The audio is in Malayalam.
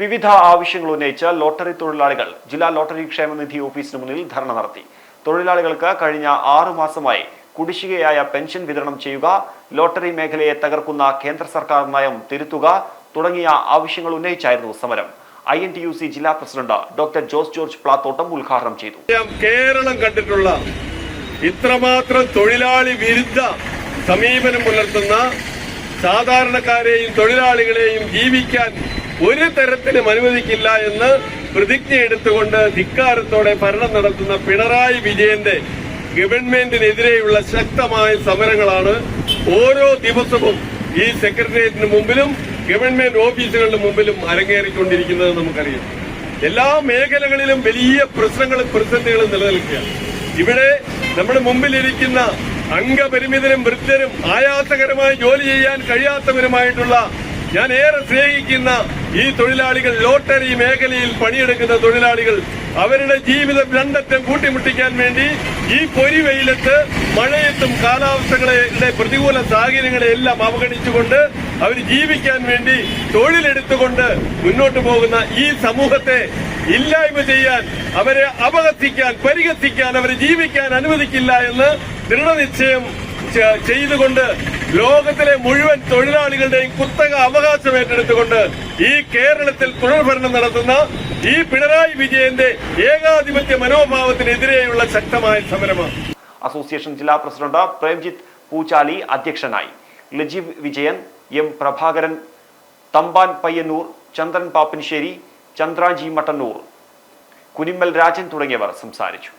വിവിധ ആവശ്യങ്ങൾ ഉന്നയിച്ച് ലോട്ടറി തൊഴിലാളികൾ ജില്ലാ ലോട്ടറി ക്ഷേമനിധി ഓഫീസിന് മുന്നിൽ ധർണ നടത്തി. തൊഴിലാളികൾക്ക് കഴിഞ്ഞ ആറു മാസമായി കുടിശ്ശികയായ പെൻഷൻ വിതരണം ചെയ്യുക ലോട്ടറി മേഖലയെ തകർക്കുന്ന കേന്ദ്ര സർക്കാർ നയം തിരുത്തുക തുടങ്ങിയ ആവശ്യങ്ങൾ ഉന്നയിച്ചായിരുന്നു സമരം. I N T U C ജില്ലാ പ്രസിഡന്റ് ഡോക്ടർ ജോസ് ജോർജ് പ്ലാത്തോട്ടം ഉദ്ഘാടനം ചെയ്തു. കേരളം കണ്ടിട്ടുള്ള ഇത്രമാത്രം തൊഴിലാളി വിരുദ്ധ സമീപനം പുലർത്തുന്ന സാധാരണക്കാരെയും തൊഴിലാളികളെയും ജീവിക്കാൻ ഒരു തരത്തിലും അനുവദിക്കില്ല എന്ന് പ്രതിജ്ഞ എടുത്തുകൊണ്ട് ധിക്കാരത്തോടെ ഭരണം നടത്തുന്ന പിണറായി വിജയന്റെ ഗവൺമെന്റിനെതിരെയുള്ള ശക്തമായ സമരങ്ങളാണ് ഓരോ ദിവസവും ഈ സെക്രട്ടേറിയറ്റിന് മുമ്പിലും ഗവൺമെന്റ് ഓഫീസുകളുടെ മുമ്പിലും അരങ്ങേറിക്കൊണ്ടിരിക്കുന്നത് നമുക്കറിയാം. എല്ലാ മേഖലകളിലും വലിയ പ്രശ്നങ്ങളും പ്രതിസന്ധികളും നിലനിൽക്കുകയാണ്. ഇവിടെ നമ്മുടെ മുമ്പിലിരിക്കുന്ന അംഗപരിമിതരും വൃദ്ധരും ആയാസകരമായി ജോലി ചെയ്യാൻ കഴിയാത്തവരുമായിട്ടുള്ള ഞാൻ ഏറെ സ്നേഹിക്കുന്ന ഈ തൊഴിലാളികൾ ലോട്ടറി മേഖലയിൽ പണിയെടുക്കുന്ന തൊഴിലാളികൾ അവരുടെ ജീവിതം രണ്ടറ്റം കൂട്ടിമുട്ടിക്കാൻ വേണ്ടി ഈ പൊരിവെയിലത്ത് മഴയത്തും കാലാവസ്ഥകളെ പ്രതികൂല സാഹചര്യങ്ങളെ എല്ലാം അവഗണിച്ചുകൊണ്ട് അവർ ജീവിക്കാൻ വേണ്ടി തൊഴിലെടുത്തുകൊണ്ട് മുന്നോട്ട് പോകുന്ന ഈ സമൂഹത്തെ ഇല്ലായ്മ ചെയ്യാൻ അവരെ അപകത്തിക്കാൻ പരിഹസിക്കാൻ അവരെ ജീവിക്കാൻ അനുവദിക്കില്ല എന്ന് ദൃഢനിശ്ചയം ചെയ്തുകൊണ്ട് ലോകത്തിലെ മുഴുവൻ തൊഴിലാളികളുടെയും കുത്തക അവകാശം ഏറ്റെടുത്തുകൊണ്ട് ഈ കേരളത്തിൽ തുടർഭരണം നടത്തുന്ന ഈ പിണറായി വിജയന്റെ ഏകാധിപത്യ മനോഭാവത്തിനെതിരെയുള്ള ശക്തമായ സമരമാണ് അസോസിയേഷൻ ജില്ലാ പ്രസിഡന്റ് പ്രേംജിത്ത് പൂച്ചാലി അധ്യക്ഷനായി. ലജീവ് വിജയൻ എം പ്രഭാകരൻ തമ്പാൻ പയ്യന്നൂർ ചന്ദ്രൻ പാപ്പൻശ്ശേരി ചന്ദ്രാജി മട്ടന്നൂർ കുനിമ്മൽ രാജൻ തുടങ്ങിയവർ സംസാരിച്ചു.